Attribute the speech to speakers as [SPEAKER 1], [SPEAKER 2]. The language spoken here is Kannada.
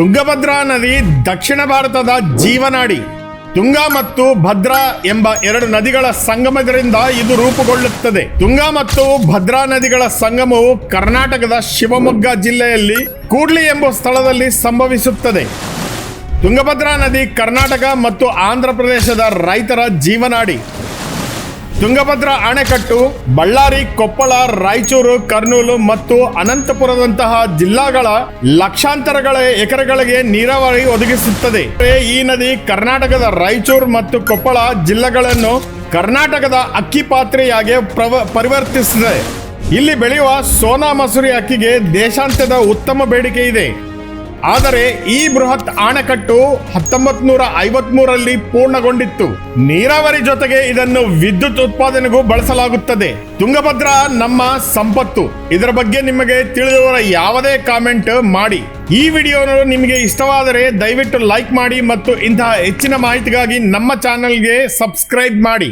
[SPEAKER 1] ತುಂಗಭದ್ರಾ ನದಿ ದಕ್ಷಿಣ ಭಾರತದ ಜೀವನಾಡಿ. ತುಂಗಾ ಮತ್ತು ಭದ್ರಾ ಎಂಬ ಎರಡು ನದಿಗಳ ಸಂಗಮದರಿಂದ ಇದು ರೂಪುಗೊಳ್ಳುತ್ತದೆ. ತುಂಗಾ ಮತ್ತು ಭದ್ರಾ ನದಿಗಳ ಸಂಗಮವು ಕರ್ನಾಟಕದ ಶಿವಮೊಗ್ಗ ಜಿಲ್ಲೆಯಲ್ಲಿ ಕೂಡ್ಲಿ ಎಂಬ ಸ್ಥಳದಲ್ಲಿ ಸಂಭವಿಸುತ್ತದೆ. ತುಂಗಭದ್ರಾ ನದಿ ಕರ್ನಾಟಕ ಮತ್ತು ಆಂಧ್ರ ಪ್ರದೇಶದ ರೈತರ ಜೀವನಾಡಿ. ತುಂಗಭದ್ರಾ ಅಣೆಕಟ್ಟು ಬಳ್ಳಾರಿ, ಕೊಪ್ಪಳ, ರಾಯಚೂರು, ಕರ್ನೂಲು ಮತ್ತು ಅನಂತಪುರದಂತಹ ಜಿಲ್ಲಾಗಳ ಲಕ್ಷಾಂತರಗಳ ಎಕರೆಗಳಿಗೆ ನೀರಾವರಿ ಒದಗಿಸುತ್ತದೆ. ಈ ನದಿ ಕರ್ನಾಟಕದ ರಾಯಚೂರು ಮತ್ತು ಕೊಪ್ಪಳ ಜಿಲ್ಲೆಗಳನ್ನು ಕರ್ನಾಟಕದ ಅಕ್ಕಿ ಪಾತ್ರೆಯಾಗಿ ಪ್ರವ, ಪರಿವರ್ತಿಸಿದೆ. ಇಲ್ಲಿ ಬೆಳೆಯುವ ಸೋನಾ ಮಸೂರಿ ಅಕ್ಕಿಗೆ ದೇಶಾಂತ್ಯದ ಉತ್ತಮ ಬೇಡಿಕೆ ಇದೆ. ಆದರೆ ಈ ಬೃಹತ್ ಅಣೆಕಟ್ಟು ಹತ್ತೊಂಬತ್ ನೂರ ಐವತ್ಮೂರಲ್ಲಿ ಪೂರ್ಣಗೊಂಡಿತ್ತು. ನೀರಾವರಿ ಜೊತೆಗೆ ಇದನ್ನು ವಿದ್ಯುತ್ ಉತ್ಪಾದನೆಗೂ ಬಳಸಲಾಗುತ್ತದೆ. ತುಂಗಭದ್ರಾ ನಮ್ಮ ಸಂಪತ್ತು. ಇದರ ಬಗ್ಗೆ ನಿಮಗೆ ತಿಳಿದವರ ಯಾವುದೇ ಕಾಮೆಂಟ್ ಮಾಡಿ. ಈ ವಿಡಿಯೋ ನಿಮಗೆ ಇಷ್ಟವಾದರೆ ದಯವಿಟ್ಟು ಲೈಕ್ ಮಾಡಿ ಮತ್ತು ಇಂತಹ ಹೆಚ್ಚಿನ ಮಾಹಿತಿಗಾಗಿ ನಮ್ಮ ಚಾನೆಲ್ಗೆ ಸಬ್ಸ್ಕ್ರೈಬ್ ಮಾಡಿ.